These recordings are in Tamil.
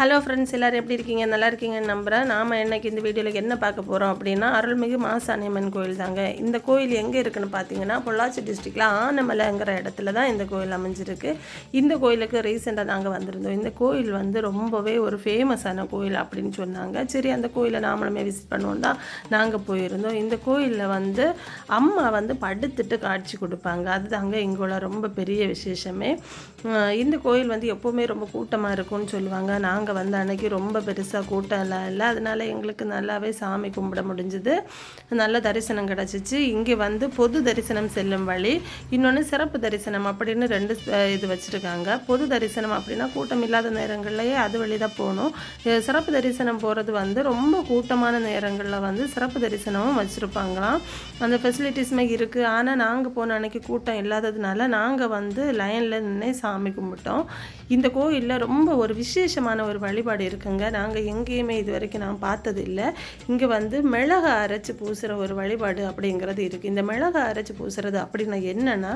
ஹலோ ஃப்ரெண்ட்ஸ் எல்லோரும் எப்படி இருக்கீங்க? நல்லா இருக்கீங்கன்னு நம்புகிறேன் நாம் இன்னைக்கு இந்த வீடியோவில் என்ன பார்க்க போகிறோம் அப்படின்னா அருள்மிகு மாசாணியம்மன் கோயில் தாங்க இந்த கோயில் எங்கே இருக்குன்னு பார்த்தீங்கன்னா பொள்ளாச்சி டிஸ்ட்ரிக்டில் ஆனமலைங்கிற இடத்துல தான் இந்த கோயில் அமைஞ்சிருக்கு. இந்த கோயிலுக்கு ரீசெண்டாக நாங்கள் வந்திருந்தோம். இந்த கோயில் வந்து ரொம்பவே ஒரு ஃபேமஸான கோயில் அப்படின்னு சொன்னாங்க. சரி அந்த கோயிலை நாமளுமே விசிட் பண்ணுவோம் தான் நாங்கள் போயிருந்தோம். இந்த கோயிலில் வந்து அம்மா வந்து படுத்துட்டு காட்சி கொடுப்பாங்க. அதுதாங்க இங்குள்ள ரொம்ப பெரிய விசேஷமே. இந்த கோயில் வந்து எப்போவுமே ரொம்ப கூட்டமாக இருக்கும்னு சொல்லுவாங்க. நாங்கள் வந்த அன்னைக்கு ரொம்ப பெருசாக கூட்டம் எல்லாம் இல்லை. அதனால எங்களுக்கு நல்லாவே சாமி கும்பிட முடிஞ்சுது. நல்ல தரிசனம் கிடச்சிச்சு. இங்கே வந்து பொது தரிசனம் செல்லும் வழி. இன்னொன்று சிறப்பு தரிசனம் அப்படின்னு ரெண்டு இது வச்சுருக்காங்க. பொது தரிசனம் அப்படின்னா கூட்டம் இல்லாத நேரங்கள்லேயே அது வழி தான் போகணும் சிறப்பு தரிசனம் போகிறது வந்து ரொம்ப கூட்டமான நேரங்களில் வந்து சிறப்பு தரிசனமும் வச்சுருப்பாங்களாம். அந்த ஃபெசிலிட்டிஸுமே இருக்குது ஆனால் நாங்கள் போன அன்னைக்கு கூட்டம் இல்லாததுனால நாங்கள் வந்து லைனில் நின்று சாமி கும்பிட்டோம். இந்த கோயிலில் ரொம்ப ஒரு விசேஷமான ஒரு வழிபாடு இருக்குங்க. நாங்கள் எங்கேயுமே இது வரைக்கும் நான் பார்த்தது இல்லை இங்கே வந்து மிளகை அரைச்சி பூசுகிற ஒரு வழிபாடு அப்படிங்கிறது இருக்குது இந்த மிளகை அரைச்சி பூசுறது அப்படின்னா என்னென்னா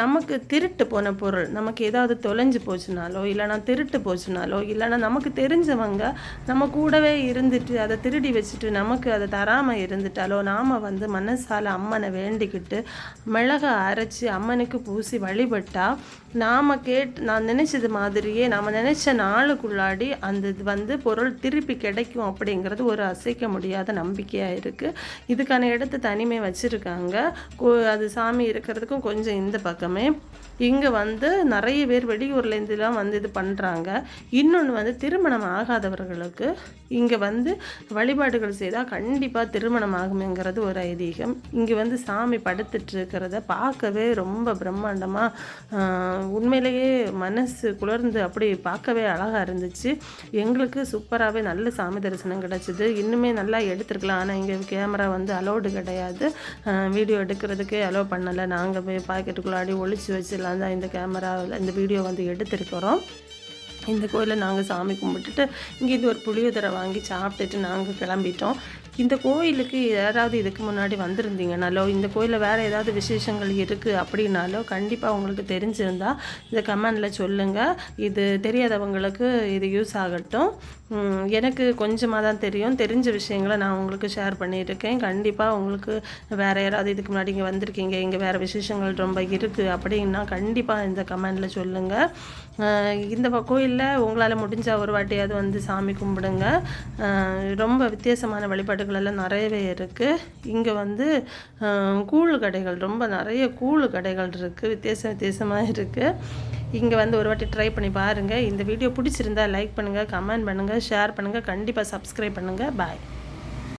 நமக்கு திருட்டு போன பொருள். நமக்கு ஏதாவது தொலைஞ்சு போச்சுனாலோ இல்லைனா திருட்டு போச்சுனாலோ இல்லைனா நமக்கு தெரிஞ்சவங்க நம்ம கூடவே இருந்துட்டு அதை திருடி வச்சுட்டு நமக்கு அதை தராமல் இருந்துட்டாலோ நாம் வந்து மனசால் அம்மனை வேண்டிக்கிட்டு மிளகை அரைச்சி அம்மனுக்கு பூசி வழிபட்டால் நாம் கேட்டு நான் நினச்சது மாதிரியே நாம் நினச்ச நாளுக்குள்ளாடி அந்த இது வந்து பொருள் திருப்பி கிடைக்கும் அப்படிங்கிறது ஒரு அசைக்க முடியாத நம்பிக்கையாக இருக்குது இதுக்கான இடத்த தனிமை வச்சுருக்காங்க. அது சாமி இருக்கிறதுக்கும் கொஞ்சம் இந்த பக்கமே. இங்கே வந்து நிறைய பேர் வெளியூர்லேருந்துலாம் வந்து இது பண்ணுறாங்க இன்னொன்று வந்து திருமணம் ஆகாதவர்களுக்கு இங்கே வந்து வழிபாடுகள் செய்தால் கண்டிப்பாக திருமணம் ஆகுமேங்கிறது ஒரு ஐதீகம். இங்கே வந்து சாமி படுத்துட்டு இருக்கிறத பார்க்கவே ரொம்ப பிரம்மாண்டமாக உண்மையிலேயே மனசு குளிர்ந்து அப்படி பார்க்கவே அழகாக இருந்துச்சு. எங்களுக்கு சூப்பராகவே நல்ல சாமி தரிசனம் கிடச்சிது. இன்னுமே நல்லா எடுத்துருக்கலாம். ஆனால் இங்கே கேமரா வந்து அலோடு கிடையாது. வீடியோ எடுக்கிறதுக்கே அலோவ் பண்ணலை. நாங்கள் போய் பாக்கெட்டுக்குள்ளாடி ஒழிச்சு வச்சிடலாம் தான் இந்த கேமராவில் இந்த வீடியோ வந்து எடுத்திருக்கிறோம். இந்த கோயிலில் நாங்கள் சாமி கும்பிட்டுட்டு இங்கேருந்து ஒரு புளியோதரை வாங்கி சாப்பிட்டுட்டு நாங்கள் கிளம்பிட்டோம். இந்த கோயிலுக்கு யாராவது இதுக்கு முன்னாடி வந்திருந்தீங்கனாலோ இந்த கோயிலில் வேறு ஏதாவது விசேஷங்கள் இருக்குது அப்படின்னாலோ கண்டிப்பாக உங்களுக்கு தெரிஞ்சிருந்தால் இந்த கமெண்டில் சொல்லுங்கள் இது தெரியாதவங்களுக்கு இது யூஸ் ஆகட்டும். எனக்கு கொஞ்சமாக தான் தெரியும். தெரிஞ்ச விஷயங்களை நான் உங்களுக்கு ஷேர் பண்ணியிருக்கேன். கண்டிப்பாக உங்களுக்கு வேறு யாராவது இதுக்கு முன்னாடி இங்கே வந்திருக்கீங்க இங்கே வேறு விசேஷங்கள் ரொம்ப இருக்குது அப்படின்னா கண்டிப்பாக இந்த கமெண்டில் சொல்லுங்கள் இந்த கோயிலில் உங்களால் முடிஞ்ச ஒரு வாட்டியாவது வந்து சாமி கும்பிடுங்க. ரொம்ப வித்தியாசமான வழிபாடு எல்லாம் நிறையவே இருக்குது இங்கே வந்து கூழ் கூழு கடைகள் ரொம்ப நிறைய கூழு கடைகள் இருக்குது வித்தியாச வித்தியாசமாக இருக்குது இங்கே வந்து ஒரு வாட்டி ட்ரை பண்ணி பாருங்கள் இந்த வீடியோ பிடிச்சிருந்தா லைக் பண்ணுங்கள் கமெண்ட் பண்ணுங்கள் ஷேர் பண்ணுங்கள் கண்டிப்பாக சப்ஸ்கிரைப் பண்ணுங்கள் பாய்